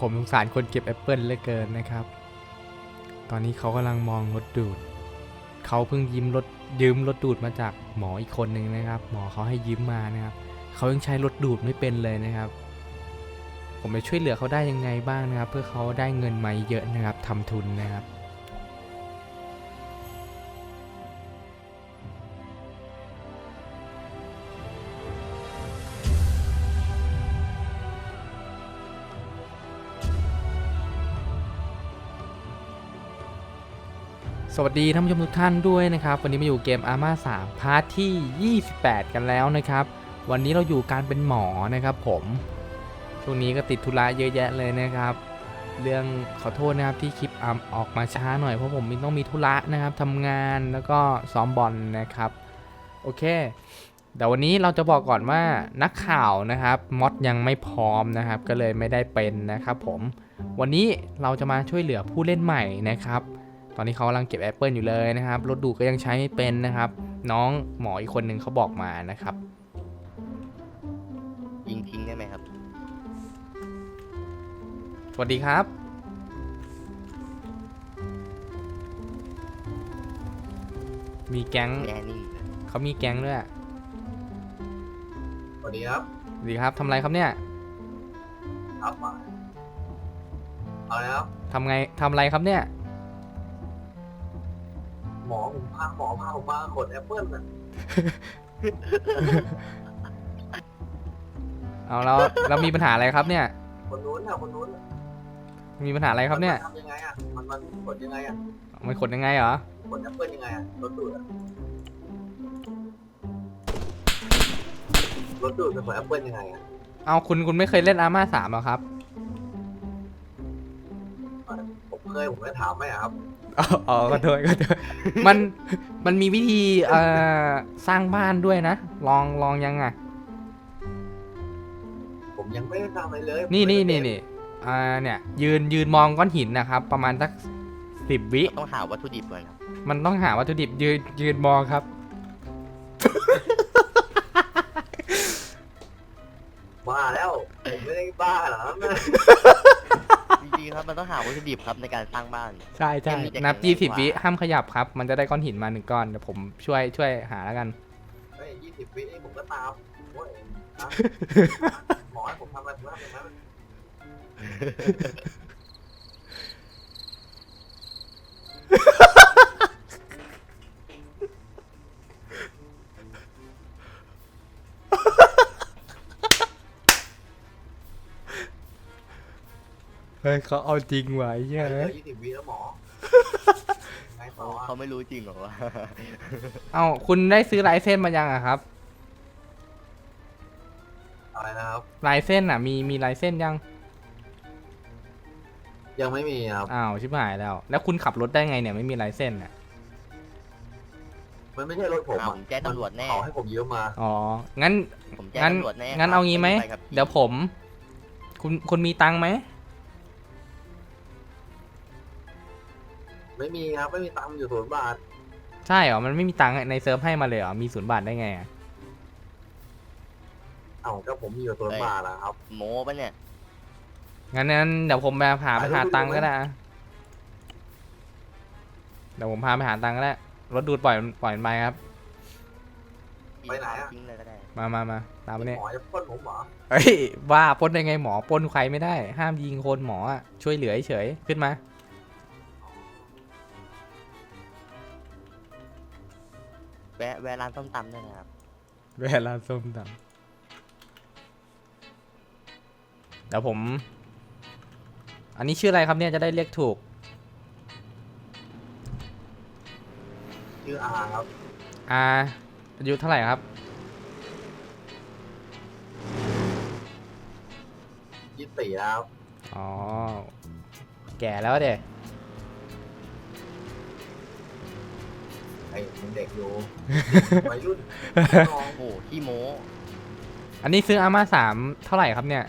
ผมสงสารคนเก็บแอปเปิลเหลือเกินนะครับ ตอนนี้เขากำลังมองรถดูด เขาเพิ่งยืมรถยืมรถดูดมาจากหมออีกคนหนึ่งนะครับ หมอเขาให้ยืมมานะครับ เขายังใช้รถดูดไม่เป็นเลยนะครับ ผมจะช่วยเหลือเขาได้ยังไงบ้างนะครับ เพื่อเขาได้เงินมาเยอะนะครับทำทุนนะครับ สวัสดีท่านผู้ชมทุกท่านด้วยนะครับ วันนี้มาอยู่เกม Arma 3พาร์ทที่ 28 กันแล้วนะครับ วันนี้เราอยู่การเป็นหมอนะครับผม ช่วงนี้ก็ติดธุระเยอะแยะเลยนะครับ เรื่องขอโทษนะครับที่คลิปอัมออกมาช้าหน่อยเพราะผมต้องมีธุระนะครับทำงานแล้วก็ซ้อมบอลนะครับ โอเคเดี๋ยววันนี้เราจะบอกก่อนว่านักข่าวนะครับมอดยังไม่พร้อมนะครับ ก็เลยไม่ได้เป็นนะครับ ผมวันนี้เราจะมาช่วยเหลือผู้เล่นใหม่นะครับ ตอนนี้เขากำลังเก็บแอปเปิลอยู่เลยนะครับ รถดูดก็ยังใช้ไม่เป็นนะครับ น้องหมออีกคนหนึ่งเขาบอกมานะครับ ยิงทิ้งได้ไหมครับ สวัสดีครับ มีแก๊งแน่นิ่งเลยเขามีแก๊งด้วยสวัสดีครับสวัสดีครับทำอะไรครับเนี่ยครับมาเอาแล้วทำไงทำอะไรครับเนี่ย หมอผมพาหมอพาผมมาขนแอปเปิ้ลน่ะเอาแล้วเรามีปัญหาอะไรครับเนี่ย คนนู้นน่ะคนนู้นน่ะมีปัญหาอะไรครับเนี่ย มันทำยังไงอะมันมันขนยังไงอะมันขนยังไงเหรอ ขนแอปเปิ้ลยังไงอะรถดูดอะรถดูดเป็นขนแอปเปิ้ลยังไงอะเอาคุณคุณไม่เคยเล่นอาร์มาสามหรอครับ ผมเคยผมไม่ถามไหมอะครับ อ๋ออ๋อก็โทษก็โทษมันมันมีวิธีเอ่อสร้างบ้านด้วยนะ ลองลองยังอะผมยังไม่ได้ทำอะไรเลยนี่ผมนี่ไม่นี่ได้นี่อ่าเนี่ยยืนยืนมองก้อนหินนะครับ ประมาณสักสิบวิ ต้องหาวัตถุดิบก่อนครับมันต้องหาวัตถุดิบยืนยืนมองครับ บ้าแล้ว ผมไม่ได้บ้าเหรอ จริงๆครับ มันต้องหาวัตถุดิบครับในการสร้างบ้าน ใช่ใช่เกมนี้จะนับแข็งยี่สิบกว่า วิห้ามขยับครับ มันจะได้ก้อนหินมาหนึ่งก้อนเดี๋ยวผมช่วยช่วยหาแล้วกัน เฮ้ยยี่สิบวินี่ผมก็ตามโอ้ยนะหมอให้ผมทำอะไรผมก็ทำอย่างนั้น ฮ้ยเขาเอาจริงไว้เหี้ยเหลือะอยี่สิบวิแล้วหมอไงต่อเขาไม่รู้จริงเหรอวะ เอาคุณได้ซื้อลายเส้นมายังอะครับอะไรนะครับ ลายเส้นอะมีมีลายเส้นยังยังไม่มีครับ อ้าวชิบหายแล้ว แล้วคุณขับรถได้ไงเนี่ยไม่มีลายเส้นอะมันไม่ใช่รถผมอ้าวอะผมแจ้งตำรวจแน่ เขาให้ผมยืมมา อ๋องั้น ผมแจ้งงั้นตำรวจแน่งั้นเอางี้ไหมปครับเดี๋ยวผม คุณคุณมีตังค์ไหม ไม่มีครับไม่มีตังค์อยู่ศูนย์บาทใช่เหรอ มันไม่มีตังค์ในเซิร์ฟให้มาเลยเหรอ มีศูนย์บาทได้ไงอะเอ้าก็ผมมีอยู่ศูนย์บาทอะครับ โม้ปะเนี่ย งั้นงั้นเดี๋ยวผมไปหาไปไปหารถดูตังค์ไหมก็ได้อะเดี๋ยวผมพาไปหาตังค์ก็ได้ รถดูดปล่อยปล่อยมันไปครับ ไปไหนอะ ทิ้งเลยก็ได้ มามามาตามมาเนี่ยหมอจะพ่นผมเหรอเฮ้ยว่าปล้นได้ไงหมอปล้นใครไม่ได้ ห้ามยิงคนหมออะช่วยเหลือเฉยๆขึ้นมา แวะแวะร้านส้มตำด้วยนะครับเวลาส้มตำเดี๋ยวผม อันนี้ชื่ออะไรครับเนี่ยจะได้เรียกถูก ชื่ออาครับอาอายุเท่าไหร่ครับยี่สิบสี่แล้วอ๋อ แก่แล้วเด็ อ้ยังเด็กอยู่ วัยรุ่นน้องโอ้โหขี้โม้อันนี้ซื้ออาม่าสามเท่าไหร่ครับเนี่ย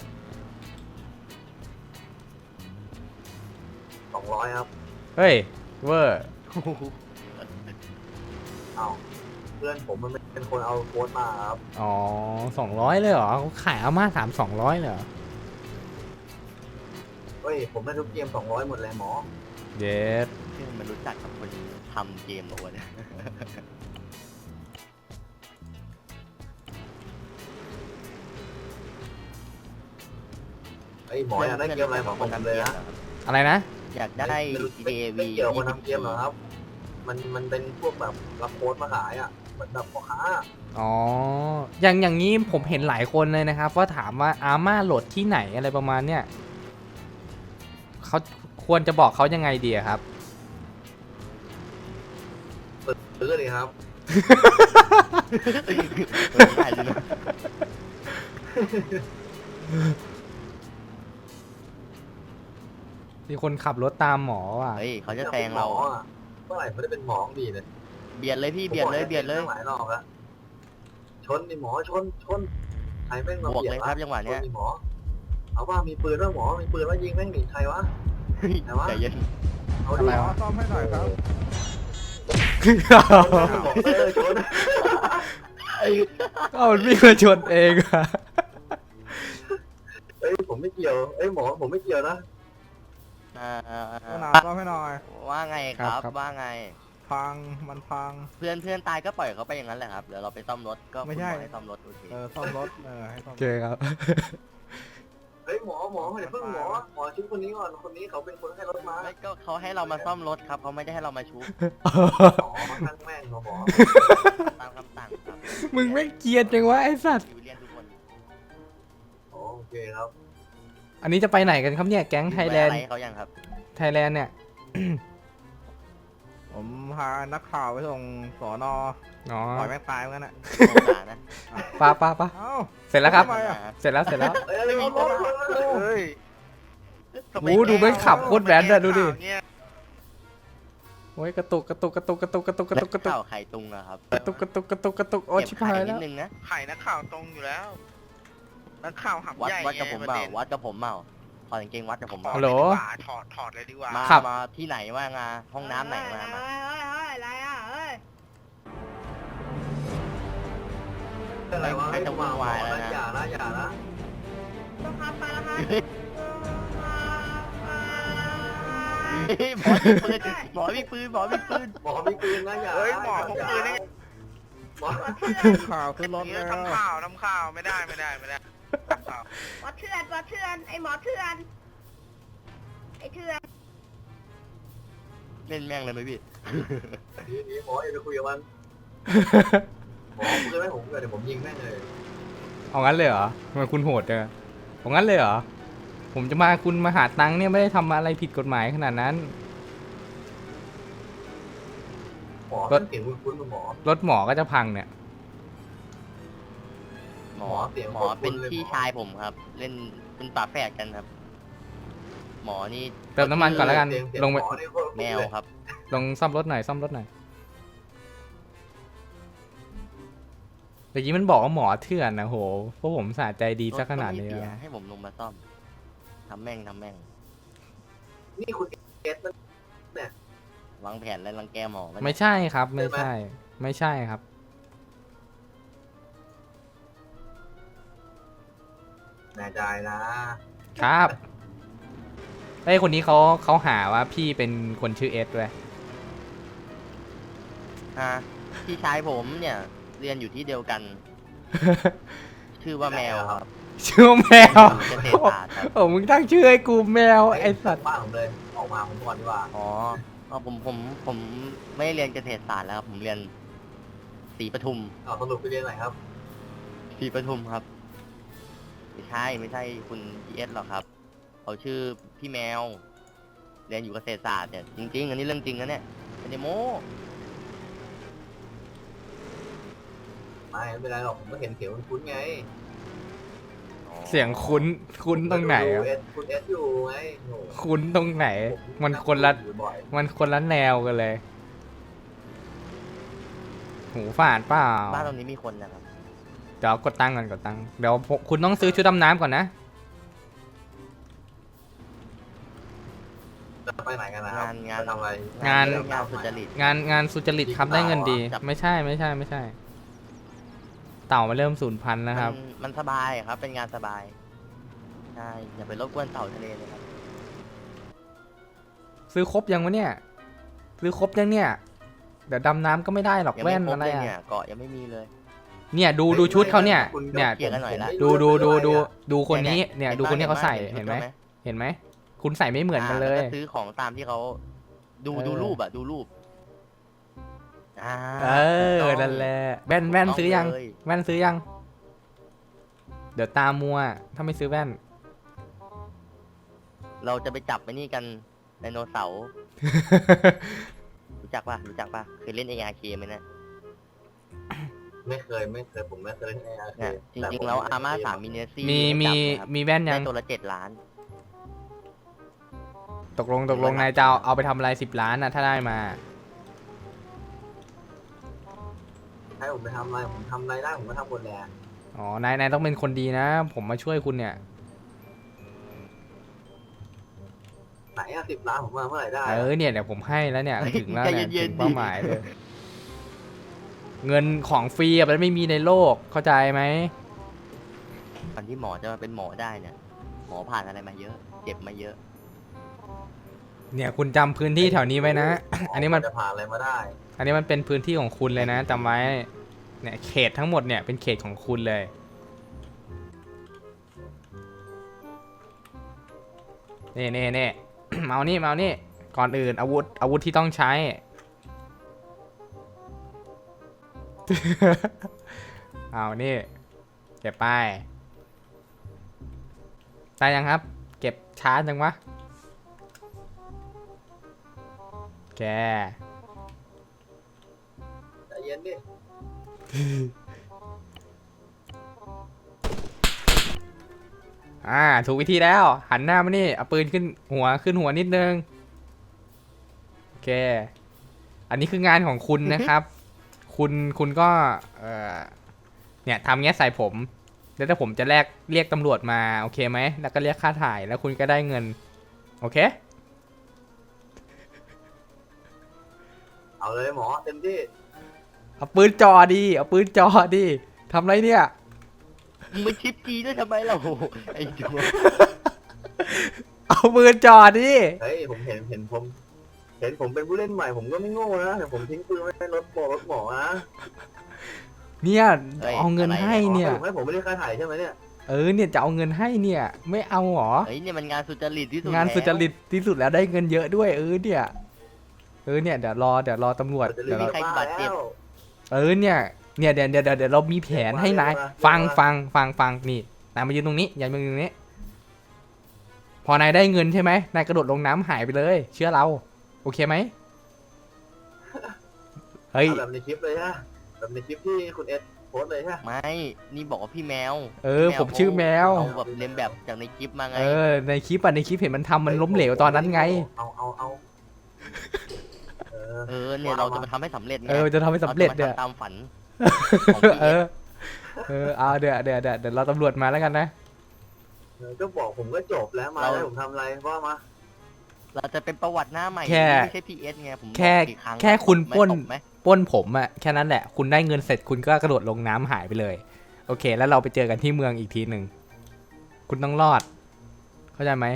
สองร้อยครับเฮ้ย เวอร์ เอ้าเพื่อนผมมันเป็นคนเอาโค้ดมาครับอ๋อสองร้อยเลยเหรอเขาขายอาม่าสามสองร้อยเลยเหรอก็ฮ้ยผมได้ทุกเกมสองร้อยหมดเลยหมอ เย็ดซึ่งมันรู้จักกับคน ทำเกมเหรอวะเนี่ยไอ้ยหมออยากได้เกมอะไรบอกผมเลยนะอะไรนะ อยากได้ไม่รู้ไม่ AV ไม่เกี่ยวกับคนทำเกมหรอกครับ มันมันเป็นพวกแบบรับโค้ดมาขายอะเหมือนแบบพ่อค้าอ๋อ อย่างอย่างนี้ผมเห็นหลายคนเลยนะครับ ว่าถามว่าอาม่าโหลดที่ไหนอะไรประมาณเนี้ยเขาควรจะบอกเขายังไงดีอะครับ ซื้อเลยครับเออได้เลยนะมีคนขับรถตามหมอว่ะเฮ้ยเขาจะแซงเราหมออะเมื่อไหร่เขาจะเป็นหมอของดีเลยเบียดเลยพี่เบียดเลยเบียดเลย หลายรอบแล้วชนดิหมอชนชนใครแม่งมาบวกเบียดเลยครับจังหวะเนี้ย ชดิหมอเอาว่ามีปืนว่าหมอมีปืนว่ายิงแม่งหนีใครวะไหนวะใจเย็นเอาอะดิไรหมอวะซ่อมให้หน่อยครับ บอกเออชนเอามันวิ่งมาชนเองอะเอ้ยผมไม่เกี่ยวเอ้ยหมอผมไม่เกี่ยวนะอ่าหนาซ่อมให้หน่อย ว่าไงครับ ว่าไง พังมันพัง เพื่อนเพื่อนตายก็ปล่อยเขาไปอย่างนั้นแหละครับเดี๋ยวเราไปซ่อมรถก็ไม่ใช่ คุณหอให้ซ่อมรถโอเคเออซ่อมรถเออให้ซ่อโอมเคครับ เฮ้ยหมอหมออย่าเพิ่งหมอหมอชุดคนนี้ก่อนคนนี้เขาเป็นคนให้รถมาไม่ก็เขาให้เรามาซ่อมรถครับเขาไม่ได้ให้เรามาชุบหมอทั้งแม่งเขาหมอตามคำสั่งครับมึงไม่เกรียดจังวะไอ้สัตว์ซิวิเลียนทุกคนอ๋อโอเคครับ อันนี้จะไปไหนกันครับเนี่ยแก๊งไทยแลนอะด์ไรให้เขายังครับไทยแลนด์เนี่ย ผมพานักข่าวไปส่งสอนออ๋อปล่อยแม่งตายเหมือนกันนะสงสารนะไป้าป้าป้าเอ้า เสร็จแล้วครับ ทำไมอะ เสร็จแล้วเสร็จแล้ว เอ้ยเอารถรถรถเฮ้ยโอ้ดูไม่ขับโคตรแว้นอะดูดิโอ้ยกระตุกกระตุกกระตุกกระตุกกระตุกกระตุกกระตุกข่าวไข่ตุงอะครับกระตุกกระตุกกระตุกกระตุกโอ้ชิบหายนิแล้ดวนึงนะ ไข่นักข่าวตรงอยู่แล้ว นักข่าวหับวัดใหญ่วัดกับผมไงเปล่าประด็นวัดกับผมเปล่า ถอดกางเกงวัดกับผมเปล่าฮัลโหล ถอดถอดเลยดีกว่ามาครับ มาที่ไหนว่างาห้องน้ำไหนมามา เฮ้ยเฮ้ยเฮ้ยอะไรอะเฮ้ยอะไรวะให้ผมมาหมอนะ อย่านะอย่านะ ต้องขับไปแล้วครับเฮ้ยหมอมีปืนหมอมีปืนหมอมีปืนหมอมีปืนนะอย่าเฮ้ยหมอพกปืนได้ไง หมอข่าวขึ้นรถนี่แล้วทำข่าวทำข่าวไม่ได้ไม่ได้ไม่ได้ทำข่าว หมอเถื่อนหมอเถื่อนไอหมอเถื่อนไอเถื่อนเล่นแม่งเลยไหมพี่หนีหนีหมออย่าไปคุยกับมันหมอปืนให้ผมเกิดเดี๋ยวผมยิงแม่งเลยเอางั้นเลยเหรอทำไมคุณโหดจังอะเอางั้นเลยเหรอ ผมจะมาคุณมาหาตังค์เนี่ยไม่ได้ทำอะไรผิดกฎหมายขนาดนั้น หมอเป็นเสียงคุ้นๆกับหมอรถหมอก็จะพังเนี่ย หมอหมอเสียงหมอเป็นคุ้นๆเลยพี่หมอชายผมครับ เล่นเป็นฝาแฝดกันครับ หมอนี่เติมน้ำมันก่อนแล้วกันเสียเสียลงไปหมอนี่โคตรคุ้นแมวเลยครับ ลงซ่อมรถหน่อยซ่อมรถหน่อยเมื่อกี้มันบอกว่าหมอเถื่อนนะโหพวกผมสะใจดีซะขนาดนี้รถก็ไม่แล้วเสียให้ผมลงมาซ่อมทำแม่งทำแม่ง นี่คุณเอสมันวางแผนและรังแกหมอมันไม่ใช่ครับ ไม่ใช่ ไม่ใช่ครับ แน่ใจนะครับไอ้ยคนนี้เขาเขาหาว่าพี่เป็นคนชื่อเอสด้วยฮะพี่ชายผมเนี่ย เรียนอยู่ที่เดียวกัน ชื่อว่าแมวครับชื่อแมวเกษตรศาสตร์ครับโอ้มึงตั้งชื่อให้กูแมวไอ้สัตว์บ้านผมเลยออกมาผมก่อนดีกว่าอ๋อเอาผมผมผมไม่ได้เรียนเกษตรศาสตร์แล้วครับผมเรียนศรีปทุมเอาสรุปไปเรียนไหนครับ ศรีปทุมครับ ไม่ใช่ไม่ใช่คุณพีเอสหรอกครับเขาชื่อพี่แมว เรียนอยู่เกษตรศาสตร์เนี่ยจริง ๆ อันนี้เรื่องจริงนะเนี่ยไม่ได้โม้ไม่ไม่เป็นไรหรอกผมก็เห็นเสียงคุ้นๆไงอ๋อเสียงคุ้นคุ้นตรงไหนดูอะเอสคุณเอสอยู่ไงโอ้โหคุ้นตรงไหนมันคนละ อยู่บ่อยมันคนละแนวกันเลย หูฝาดเปล่า บ้านตรงนี้มีคนนะครับ เดี๋ยวกดตังค์ก่อนกดตังค์เดี๋ยวผมคุณต้องซื้อชุดดำน้ำก่อนนะ จะไปไหนกันนะครับงานงาน ไปทำอะไรงาน งานสุจริต งานงานสุจริตครับได้เงินดีจับไม่ใช่ไม่ใช่ไม่ใช่ เต่ามาเริ่มสูญพันธุ์นะครับ มันมันสบายครับ เป็นงานสบาย ใช่ อย่าไปรบกวนเต่าทะเลเลยครับ ซื้อครบยังวะเนี่ย ซื้อครบยังเนี่ย เดี๋ยวดำน้ำก็ไม่ได้หรอกยังแว่ไม่นครบอะไรเลยอะเนี่ยเกาะยังไม่มีเลย เนี่ยดูดูชุดเขาเนี่ยเนี่ยเคลียร์กันหน่อยละดูดูดูดูดูคนนี้เนี่ยเนี่ยเห็นดูคนนี้ปะเขาใส่เห็เห็นนไหมปะเห็นไหมคุณใส่ไม่เหมือนกันเลยอ่าแวซื้อของตามที่เขาดูเออดูรูปอะดูรูปอ่าเออนั่นแหละแว่นแว่นซื้อยังเลยแว่นซื้อยัง เดี๋ยวตามมัว ถ้าไม่ซื้อแว่น เราจะไปจับไปนี่กันไดโนเสาร์รู้จักปะรู้จักปะเคยเล่น ARK ไหมเนะ ไม่เคยไม่เคยผมไม่เคยเล่นไอ้อาร์เคเนี่ยจริงๆ แล้วอาม่าสามมินเนซี่มีมีมีแว่นยัได้ง ตัวละเจ็ดล้าน ตกลงตกลงนายจะเอาเอาไปทำอะไรสิบล้านนะถ้าได้มา ให้ผมไปทำอะไรผมทำอะไรได้ผมก็ทำหมดแหละอ๋อ นาย นายต้องเป็นคนดีนะ ผมมาช่วยคุณเนี่ย ไหนอะสิบล้านผมมาเมื่อไหร่ได้เออเนี่ยเดี๋ยวผมให้แล้วเนี่ยเฮ้ยถึงแล้วใจเนี่ยเย็ถึนงๆเป้าหมายเลย เงินของฟรีอะมันไม่มีในโลกเข้าใจไหม ก่อนที่หมอจะมาเป็นหมอได้เนี่ย หมอผ่านอะไรมาเยอะ เจ็บมาเยอะเนี่ยคุณจำพื้นที่แถวนี้ไว้นะ อันนี้มัน จะผ่านอะไรมาได้ อันนี้มันเป็นพื้นที่ของคุณเลยนะจำไว้ เนี่ยเขตทั้งหมดเนี่ยเป็นเขตของคุณเลย นี่นี่นี่ เมานี่เมานี่ ก่อนอื่นอาวุธอาวุธที่ต้องใช้ เอานี่ เก็บไป ได้ยังครับ เก็บช้าจังวะ แกใจเย็นดิ อ่า ถูกวิธีแล้ว หันหน้ามานี่ เอาปืนขึ้นหัวขึ้นหัวนิดนึง โอเค อันนี้คืองานของคุณนะครับ คุณคุณก็เออเนี่ยทำเงี้ยใส่ผม แล้วถ้าผมจะแลกเรียกตำรวจมาโอเคไหมแล้วก็เรียกค่าถ่ายแล้วคุณก็ได้เงิน โอเค เอาเลยหมอเต็มที่เอาปืนจ่อดีเอาปืนจ่อดีทำไรเนี่ย มึงไปชิปจีด้วยทำไมเราไอ้ตัวเอาปืนจ่อดีเฮ้ยผมเห็นเห็นผม เห็นผมเป็นผู้เล่นใหม่ผมก็ไม่โง่นะแต่ผมทิ้งปืนไว้ในรถบอรถหมอนะเนี่ยเอาเงินให้เนี่ย สรุปให้ผมไม่ได้ค่าถ่ายใช่ไหมเนี่ยเออเนี่ยจะเอาเงินให้เนี่ย ไม่เอาหรอ เฮ้ยเนี่ยมันงานสุจริตที่สุดงานสุจริแล้วตที่สุดแล้วได้เงินเยอะด้วยเออเนี่ยเออเนี่ยเดี๋ยวรอเดี๋ยวรอตำรวจจะเดี๋ยวรีเราบฆ่าแล้ว เออเนี่ยเนี่ยเดี๋ยวเดี๋ยวเดี๋ยวเดี๋ยวเรามีแผนให้นายเดี๋ยวมาฟังเดี๋ยวมา ฟังฟังฟังนี่นายมายืนตรงนี้อย่ามายืนตรงนี้ พอนายได้เงินใช่ไหมนายกระโดดลงน้ำหายไปเลย เชื่อเรา โอเคไหมเฮ้ย เอาแบบในคลิปเลยฮะแบบในคลิปที่คุณเอ็ดโพสต์เลยฮะ ไม่ นี่บอกว่าพี่แมวเออผมชื่อแมว เอาแบบเลียนแบบจากในคลิปมาไง เออ ในคลิปอะในคลิปเห็นมันทำมันล้มเหลวตอนนั้นไง เอาเอาเอาเออ เออเนี่ยเราจะมาทำให้สำเร็จไงเออจะทำให้สำเร็จาเนี่ยจะมาทำตามฝันของเอพี่อเออ เอาเดี๋ยวเดี๋ยวเดี๋ยวเดี๋ยวเราตำรวจมาแล้วกันนะเออก็บอกผมก็จบแล้วมาแล้วผมทำอะไรว่ามา เราจะเป็นประวัติหน้าใหม่แค่ ไม่ใช่พีเอสไงผมบอกแค่กี่รั้งแค่คุณไม่ปล้นตบไหมปล้นผมอะแค่นั้นแหละ คุณได้เงินเสร็จคุณก็กระโดดลงน้ำหายไปเลย โอเค แล้วเราไปเจอกันที่เมืองอีกทีหนึ่งคุณต้องรอด เข้าใจไหม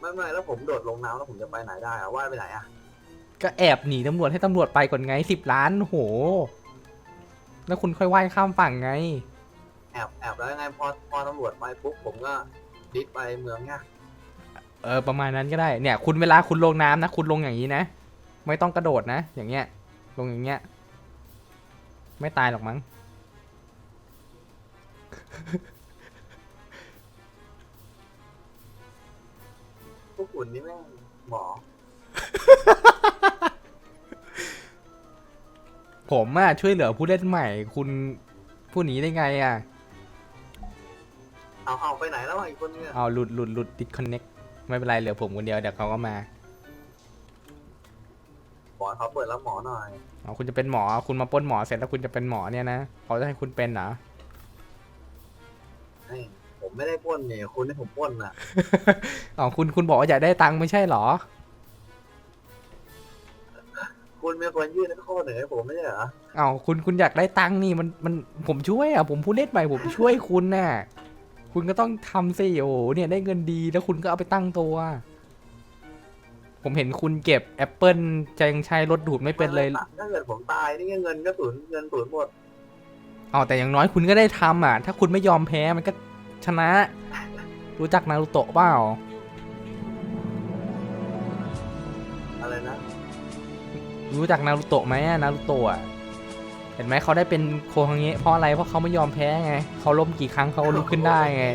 ไม่ไม่แล้วผมโดดลงน้ำแล้วผมจะไปไหนได้อะว่ายไปไหนอะก็แอบหนีตำรวจให้ตำรวจไปก่อนไงสิบล้านโห แล้วคุณค่อยว่ายข้ามฝั่งไง แอบแอบแล้วยังไงพอพอตำรวจไปปุ๊บผมก็ดิสไปเมืองเนี่ยเออประมาณนั้นก็ได้เนี่ยคุณเวลาคุณลงน้ำนะ คุณลงอย่างนี้นะ ไม่ต้องกระโดดนะ อย่างเงี้ย ลงอย่างเงี้ย ไม่ตายหรอกมั้ง พวกคุณนี่แม่งหมอผมอะช่วยเหลือผู้เล่นใหม่ คุณผู้หนีได้ไงอะ เอาเอาไปไหนแล้วอะอีกคนเนี่ยเอาหลุดหลุดหลุดดิสคอนเน็กไม่เป็นไรเหลือผมคนเดียวเดี๋ยวเขาก็มาหมอเขาเปิดรับหมอหน่อยอ๋อคุณจะเป็นหมอคุณมาปล้นหมอเสร็จแล้วคุณจะเป็นหมอเนี่ยนะเขาจะให้คุณเป็นเหรอ เฮ้ยผมไม่ได้ปล้นเนี่ยคุณให้ผมปล้นน่ะ อ๋อคุณคุณบอกว่าอยากได้ตังค์ไม่ใช่เหรอ คุณเป็นคนยื่นข้อเหนือให้ผมไม่ใช่เหรออ๋อคุณคุณอยากได้ตังค์นี่มันมันผมช่วยอะผมผู้เล่นใหม่ผมช่วยคุณน่ะ คุณก็ต้องทำสิโอ้โหเนี่ยได้เงินดีแล้วคุณก็เอาไปตั้งตัว ผมเห็นคุณเก็บแอปเปิลจะยังใช้รถดูดไม่เป็นเลย ถ้าเกิดผมตายนี่เงินก็สูญเงินสูญหมดอ๋อแต่อย่างน้อยคุณก็ได้ทำอะ ถ้าคุณไม่ยอมแพ้มันก็ชนะ รู้จักนารูโตะเปล่าอะไรนะ รู้จักนารูโตะไหมอะนารูโตะอะ เห็นไหมเขาได้เป็นโคฮังเงะเพราะอะไรเพราะเขาไม่ยอมแพ้ไงเขาล้มกี่ครั้งเขาลุกขึ้นได้ไง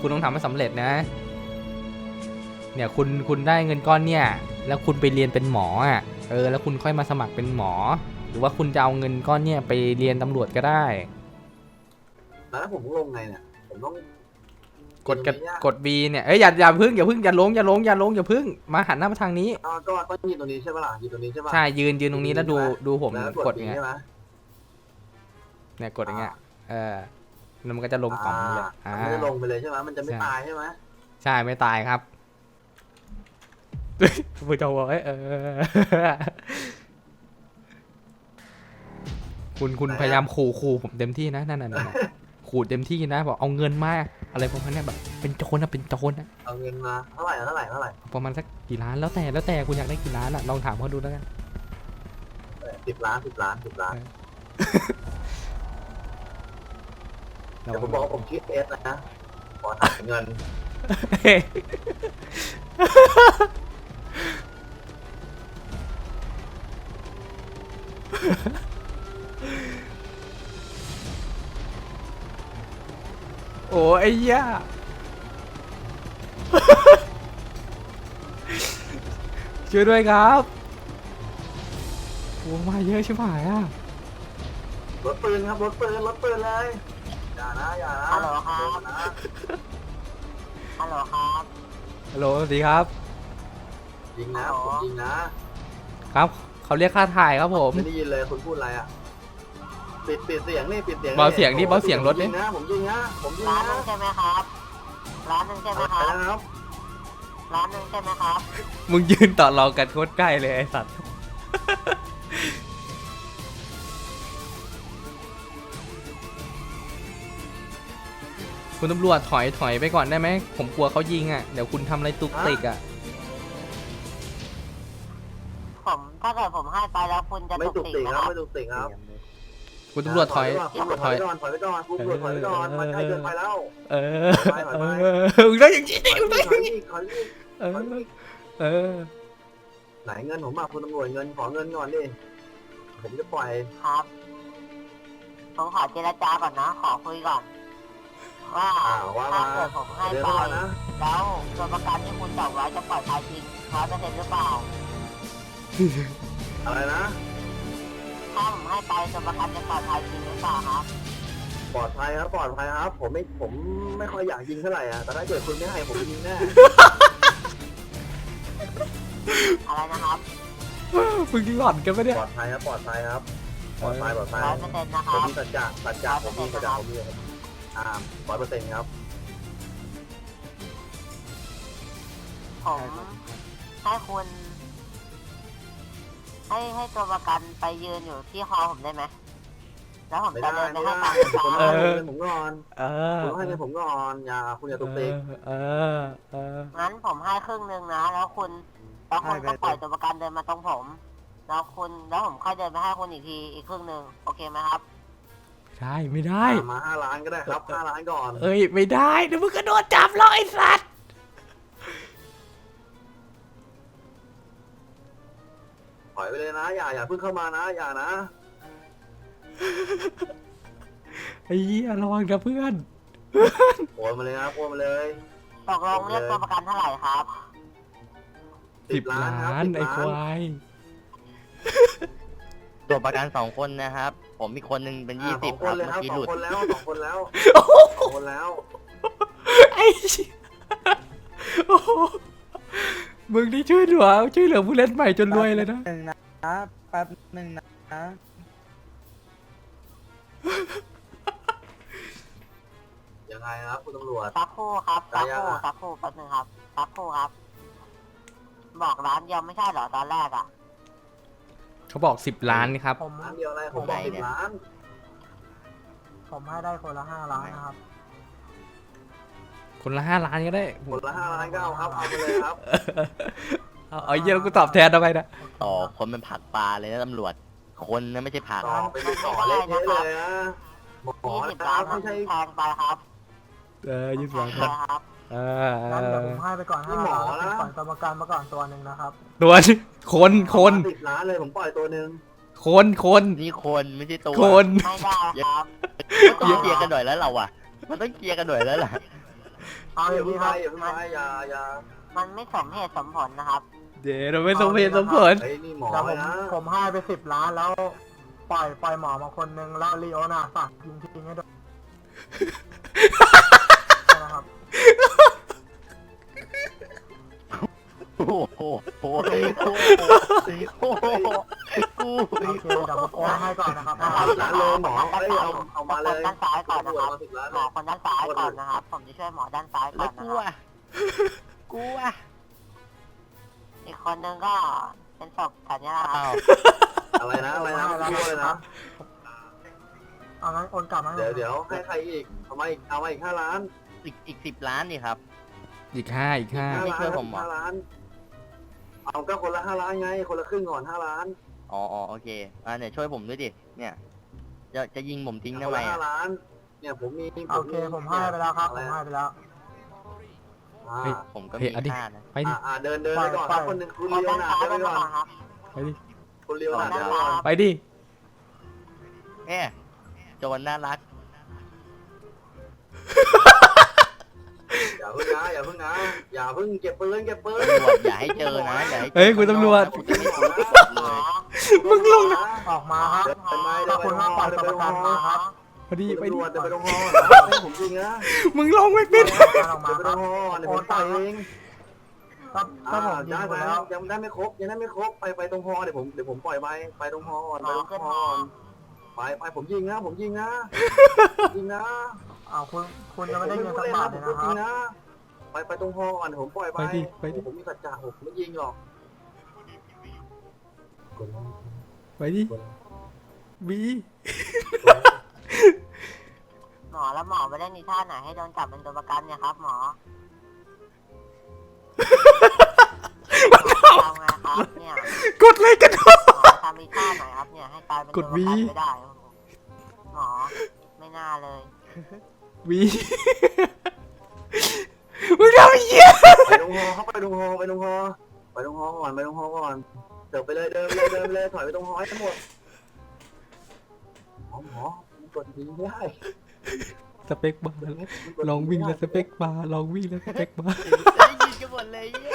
คุณต้องทำให้สำเร็จนะ เนี่ยคุณคุณได้เงินก้อนเนี่ย แล้วคุณไปเรียนเป็นหมออะเออแล้วคุณค่อยมาสมัครเป็นหมอ หรือว่าคุณจะเอาเงินก้อนเนี่ยไปเรียนตำรวจก็ได้ แล้วผมลงไงเนี่ย ผมต้อง กดกดกด B เนี่ยเอ้ยอย่าอย่าพึ่งอย่าพึ่งอย่าลงอย่าลงอย่าลงอย่าพึ่งมาหันหน้ามาทางนี้อ๋อก็ต้องยืนตรงนี้ใช่ปะล่ะยืนตรงนี้ใช่ปะใช่ยืนยืนตรงนี้แล้วดูดูผมแล้วกดปีไงใช่ไหมเนี่ยกดอย่างเงี้ยเออแล้วมันก็จะลงกล่องเลยอ่าอ่ามันจะลงไปเลยใช่ไหมมันจะไม่ใช่ตายใช่ไหมใช่ไม่ตายครับผู้เจ้าบอกเอ้ยเออคุณคุณพยายามขู่ขู่ผมเต็มที่นะนั่นน่ะนั่นน่ะขู่เต็มที่นะบอกเอาเงินมา อะไรประมาณเนี้ยแบบเป็นโจรนะเป็นโจรนะเอาเงินมาเท่าไหร่เท่าไหร่เท่าไหร่ประมาณสักกี่ล้านแล้วแต่แล้วแต่คุณอยากได้กี่ล้านอะลองถามเขาดูแล้วกันสิบล้านสิบล้านสิบล้านเดี๋ยวผมบอกว่าผมชื่อเอสนะขอถามเงิน อ้ไอ้ย่าช่วยด้วยครับโอ้มาเยอะใช่ไหมอะรถปืนครับรถปืนรถปืนเลยอย่านะอย่านะฮัลโหลครับนะฮัลโหลครับฮัลโหลสวัสดีครับ ยิงนะฮัลโหลผมยิงนะครับเขาเรียกค่าถ่ายครับผมไม่ได้ยินเลยคุณพูดอะไรอะ ปิดปิดเสียงนี่ปิดเสียงเบาเสียงดิเบาเสียงรถดิ ผมยิงนะผมยิงนะผมยิงร้านหนะนึงใช่ไหมครับ ร้านหนึงใช่ไหมคไปรับแล้วครับร้านหนึงใช่ไหมครับ มึงยืนต่อรองกันโคตรใกล้เลยไอ้สัตว์ คุณตำรวจถอยถอยไปก่อนได้ไหม ผมกลัวเขายิงอะ เดี๋ยวคุณทำอะไรตุกติกอะ ผมถ้าเกิดผมให้ไปแล้วคุณจะไม่ตตุกกติติกกไหมคครับรับไม่ตุกติกครับ คุณตำรวจถอยคุณตำรวจถอยไปก่อนถอยไปก่อนถอยไปก่อนคุณตำรวจถอยไปก่อนมันใกล้เกินไปแล้ว เออถอยไปเอถอยไปอมึงต้องอย่างนี้ถอยมึงต้องอย่างอีนี้กถอยอีกเอถออยอีกเออไหนเงินผมมาคุณตำรวจเงินขอเงินก่อนดิผมจะปล่อยครับผมขอเจรจาก่อนนะ ขอคุยก่อนว่าอ่าว่าถ้ามาเกิดผมให้เดี๋ยวไปก่อนนะแล้วตัวประกันที่คุณตอกไว้จะปล่อยภายจริงร้อยเปอร์เซ็นต์หรือเปล่าอะไรนะ ถ้าผมให้ไปตัวประกันจะปลอดภัยจริงหรือเปล่าครับปลอดภัยครับปลอดภัยครับ ผมไม่ผมไม่ค่อยอยากยิงเท่าไหร่อะแต่ถ้าเกิดคุณไม่ให้ผมจะยิงแน่ อะไรนะครับมึงหล่อนกันปะเนี่ย ปลอดภัยครับปลอดภัยครับปลอดภัยปลอดภัยร้อยเปอร์เซ็นต์นะคผมรับมีสัจจะสัจจะผมมีสัจจะผมมีอ่าร้อยเปอร์เซ็นต์ครับผมให้คุณ ให้ให้ตัวประกันไปยืนอยู่ที่คอผมได้ไหมแล้วผมไม่จะได้เดินไปไม่ให้ได้ตังค์คุณเขาต้องให้เงินผมก่อนเออคุณต้องให้เงินผมก่อนอย่าคุณอย่าตุกติก เออเออ งั้นผมให้ครึ่งหนึ่งนะ แล้วคุณแล้วคุณก็ปล่อยตัวประกันเดินมาตรงผม แล้วคุณแล้วผมค่อยเดินไปให้คุณอีกทีอีกครึ่งหนึ่งโอเคไหมครับใช่ไม่ได้ มาห้าล้านก็ได้ครับห้าล้านก่อน เอ้ย ไม่ได้เดี๋ยวมึงก็โดนจับหรอกไอ้สัตว์ ถอยไปเลยนะ อย่าอย่าเพิ่งเข้ามานะ อย่านะ ไอ้เหี้ยระวังนะเพื่อน โอนมาเลยนะโอนมาเลย ตกลงเรียกตัวประกันเท่าไหร่ครับ สิบล้านครับไอ้10ควล้านาย ตัวประกันสองคนนะครับ ผมมีคนหนึ่งเป็นอ่ายี่สสิอบงคคนรับเลยเมื่คอรับกี้สหองลุดคนแล้วสองคนแล้วสองคนแล้ว ไอ้เหี้ยโอ้โห มึงนี่ช่วยเหลือช่วยเหลือผู้เล่นใหม่จนรวยเลยนะ หนึ่งนะแป๊บหนึ่งนะยังไงครับคุณตำรวจ สักครู่ครับสักครู่ได้ยังอะสักครู่แป๊บนึงครับสักครู่ครับ บอกร้านเดียวไม่ใช่เหรอตอนแรกอะ เขเขาบอก10ล้านครับ ผมล้านเดียวอะไรผมบอกสิบล้าน ผมให้ได้คนละห้าล้านนะครับ คนละ5ล้านก็ได้ คนละห้าล้านก็เอาครับ เอาไปเลยครับ เอาเอาเยี่ยแล้วกูตอบแทนทำไมนะต่อคนเป็นผักปลาเลยนะตำรวจ คนนะไม่ใช่ผักต่อไปเป็นต่อเละเทะเลยนะหมอยี่สิบนะล้านไม่ใช่แพงไปครับเออยี่สิบล้านใช่ครับเออเองั้นเดี๋ยวอผมให้ไปก่อนห้าล้านปล่อยตัวประกันมาก่อนตัวหนึ่งนะครับ ตัวนี้คนคนสิบล้านเลยผมปล่อยตัวหนึ่งคนคนนี่คนไม่ใช่ตัวคน ไม่ได้ครับต้องเคลียร์กันหน่อยแล้วเราอะมันต้องเคลียร์กันหน่อยแล้วล่ะ เอาออย่าย่างเพิ่นี้งคไปรับอย่าเพิ่งไปอย่าอย่ามันไม่สมเหตุสมผลนะครับเดี๋ยวเราไม่สมเหตุสมผลไอ้ยนี่หมอเดี๋ยวผมนะผมให้ไปสิบล้านแล้ว ปล่อยปล่อยหมอมาคนหนึ่งแล้วลีโอน่ะฝากยิงทิ้งให้ด้วยนะครับ โอ้โหโอ้โหโอ้โหกูโอเคเดี๋ยวผมโอนให้ก่อนนะครับเอาล้านเลยหมอเอ้เอาเอามาเลยด้านซ้ายก่อนนะครับเอาสิบล้านหมอคนด้านซ้ายก่อนนะครับ ผมจะช่วยหมอด้านซ้ายก่แล้อนนะครับอะกูอะอีกคนนึงก็เป็นศพแถวนี้แหละครับอ้าอะไรนะอะไรนะพูดเลยนะเอางั้นโอนกลับมาให้เดี๋ยวเดี๋ยวให้ใครอีกเอามาอีกเอามาอีกห้าล้านอีกอีกสิบล้านนี่ครับ อีกห้าอีกห้าห้าไม่ล้านช่วยผมหรอห้าล้าน เอาก็คนละห้าล้านไง คนละครึ่งก่อนห้าล้านอ๋ออ๋อโอเคอ่าเนี่ยช่วยผมด้วยดิเนี่ย จะจะยิงผมทิ้งคทำนไมละห้าอะล้าน เนี่ยผมมีโอเคผมให้ไปแล้วครับผมให้ไปแล้ว อ่าผมก็เฮ้ยมีเอาดิ ค่านะ ไปดิ อ่าอ่าเดินเดินไปก่อนครับคนหนึ่งคุณคนเลียวด้านหนาซ้ายเดินไปไปก่อนก่อนครับไปดิ คุณเลียวหนาด้าเดินนไปซ้ายก่อนครับไปดิ แม่โจรน่ารัก อย่าเพิ่งนะอย่าเพิ่งนะอย่าเพิ่งเก็บปืนเก็บปืนตำรวจอย่าให้เจอนะอย่าให้จอเฮ้ยคุณตำรวจกูจะไม่ถูกหมเลอยมึงลงนะออกมาครับเดินไปไหมเดิถ้านไปคุณตรงว่าห้ปอล่อยเดินตัวไปปตระรงกันห้อมาครับพอดีไปดิคุณตำรวจเดินไปตรงห้องนะให้ผมจริงนะมึงลงไม่เป็นประกันออกเดิมานไปคตรัรบงห้องเดี๋ยวผมไปเองถ้าถ้าผมยิได้งไหไปมแล้วยังได้ไม่ครบยังได้ไม่ครบไปไปตรงห้องเดี๋ยวผมเดี๋ยวผมปล่อยไปไปตรงห้องก่อนหมไปอตรงขึ้นห้หอองไปไปผมยิงนะผมยิงนะยิงนะ อ้าวคุณคุณจะไม่ได้เงินสักบาทเลยผมนะคยิรังบนะไปไปตรงห้องก่อนเดี๋ยวผมปล่อยไปไปดิไปดิ ผมมีสัจจะผมไม่ยิงหรอกไปดิบีหมอแล้วหมอไปเล่นในท่าไหนให้โดนจับเป็นตัวประกันเนี่ยครับ หมอทำไงครับเนี่ยกดเลยกัน หมอทำมีท่าไหนครับเนี่ยให้กลายเป็นตัวประกันไม่ได้หมอไม่น่าเลย บีมึงทำไอ้เหี้ยไปตรงห้องเข้าไปตรงห้องไปตรงห้องไปตรงห้องก่อนไปตรงห้องก่อนเดินไปเลยเดินไปเลยเดินไปเลยถอยไปตรงห้องให้ทั้งหมดหมอหมอมันกดยิงไม่ได้สเปคบาร์ลองวิ่งแล้วสเปคบาร์ลองวิ่งแล้วสเปคบาร์ ได้ยินกันหมดเลยเนี่ย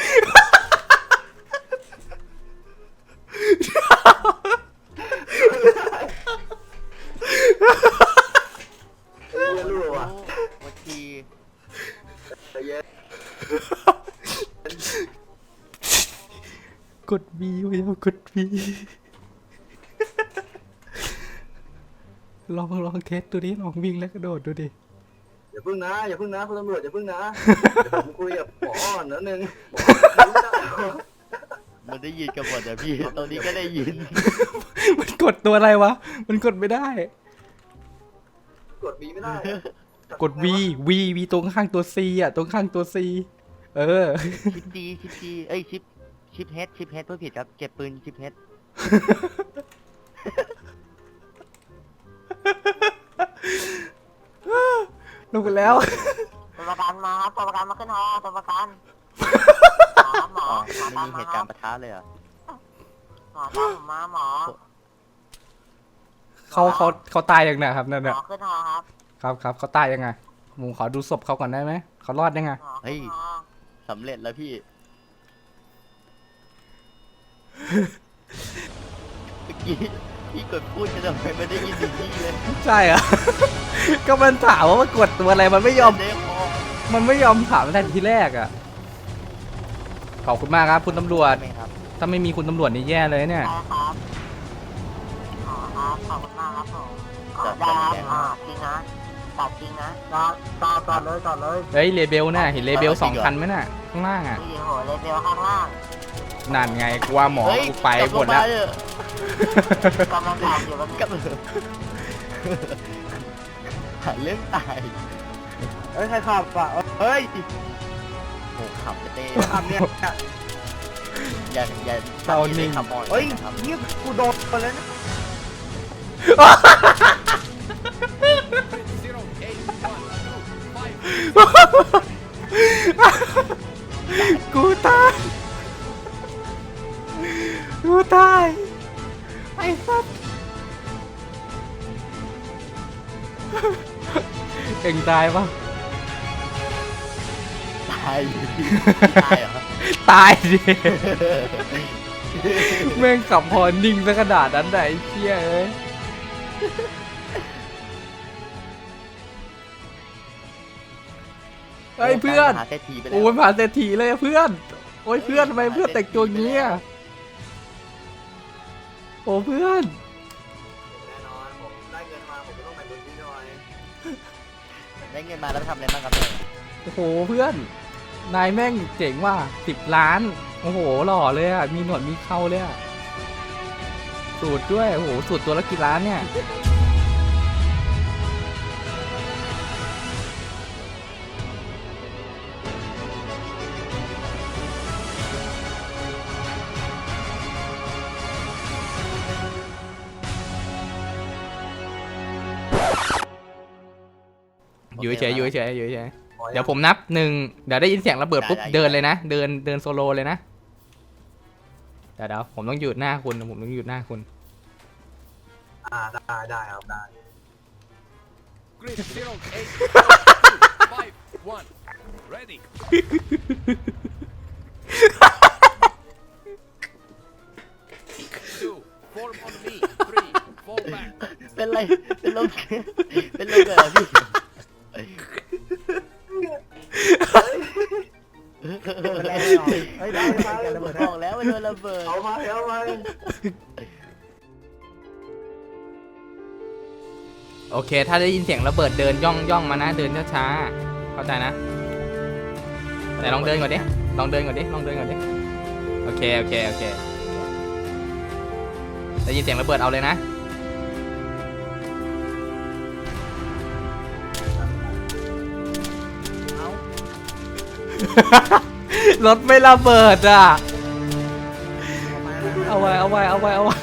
ล้วกดบีลองลองเทสตัวนี้ลองวิ่งแล้วกระโดดดูดิอย่าพึ่งนะอย่าพึ่งนะคุณตำรวจอย่าพึ่งนะเดี๋ยวผมคุยกับหมอก่อนนิดนึงหมอมันได้ยินกันหมดอะพี่ตรงนี้ก็ได้ยิน มันกดตัวอะไรวะ มันกดไม่ได้ กดบีไม่ได้กด V V V ตรงข้างตัว C อะ ตรงข้างตัว C เออชิปดีชิปดีเอ้ยชิป ชิปเฮดชิปเฮดพูดผิดครับ เก็บปืนชิปเฮดลงไปแล้ว ตัวประกันมาครับตัวประกันมาขึ้นหอตัวประกันหมอหมออ๋อหมอมันตามมีเหมาตุคการัรบณ์ปะทะเลยเหรอหมอตามผมมาหมอเขาเขาเขาตายยังไงครับนั่นหมน่ะอขึ้นหอครับครับครับเขาตายยังไงผมขอดูศพเขาก่อนได้ไหมเขารอดยังไง หมอขึ้นหอสำเร็จแล้วพี่ เมื่อกี้พี่กดพูดจะทำไมไม่ได้ยินถึงนี่เลยใช่เหรอะก็มันถามว่ามันกดตัวอะไรมันไม่ยอม เด้คอมันไม่ยอมถามตั้งแต่ทีแรกอะ ขอบคุณมากครับ คุณตำรวจใช่ไหมครับถ้าไม่มีคุณตำรวจนี่แย่เลยเนี่ยใช่ครับหมอครับขอบคุณมากครับผมขอบได้ครับอ่าจริงนะตัดจริงนะจอดจอดจอดเลยจอดเลยเฮ้ยเลเบลน่ะเห็นเลเบลสองคันไหมน่ะ ข้างล่างอะ นี่โหเลเวลข้างล่าง นั่นไงกูว่าหมอเฮ้ยกูไปหมดแล้วกลับโรงพยาบาลเถอะกำลังถามอยู่ว่ากับหาเรื่องตายเอ้ยใครขับอะเฮ้ยโอ้ขับเต้ขับเนี่ยอย่าอย่าเศร้านิ่งขับบ่อยเฮ้ยนะครับนี่กูโดนไปแล้วนะกูตาย กูตายไอ้สัสเก่งตายปะตายอยู่ที่ตายเหรอตายดิแม่งขับพอนิ่งซะขนาดนั้นไหนไอ้เชี่ยเอ้ยเฮ้ยเพื่อนหาเศรษฐีไปแล้ว โอ้ยผ่านเศรษฐีเลยอะเพื่อน โอ้ยเพื่อนทำไมเพื่อนแต่งตัวอย่างงี้อะ โอ้เพื่อนแน่นอนผมได้เงินมาผมก็ต้องไปดูที่หน่อยได้เงินมาแล้วไปทำอะไรบ้างครับเนี่ยโอ้โหเพื่อน นายแม่งเจ๋งว่ะสิบล้าน โอ้โหหล่อเลยอะมีหนวดมีเข้าเลยอะสูตรด้วยโอ้โหสูตรตัวละกี่ล้านเนี่ย อยู่เฉยๆอยู่เฉยๆอยู่เฉยๆเดี๋ยวผมนับหนึ่งเดี๋ยวได้ยินเสียงระเบิดปุ๊บเดินเลยนะ เดินเดินโซโลเลยนะเดี๋ยวเดี๋ยวผมต้องหยุดหน้าคุณผมต้องหยุดหน้าคุณอ่าได้ได้ครับได้ Grid zero eight five one. Ready. Two. Form on me. Three. Fall back. เป็นไร เป็นลมเป็นลมเลยเหรอพี่ เป็นไรหรอเฮ้ยได้ได้ได้ระเบิดบอกแล้วว่าโดนระเบิดเอาไปเอาไปโอเค ถ้าได้ยินเสียงระเบิดเดินย่องย่องมานะ เดินช้าๆเข้าใจนะ แต่ลองเดินก่อนดิ ลองเดินก่อนดิ ลองเดินก่อนดิ โอเค โอเค โอเค ได้ยินเสียงระเบิดเอาเลยนะ รถไม่ระเบิดอะ เอาไว้ เอาไว้ เอาไว้ เอาไว้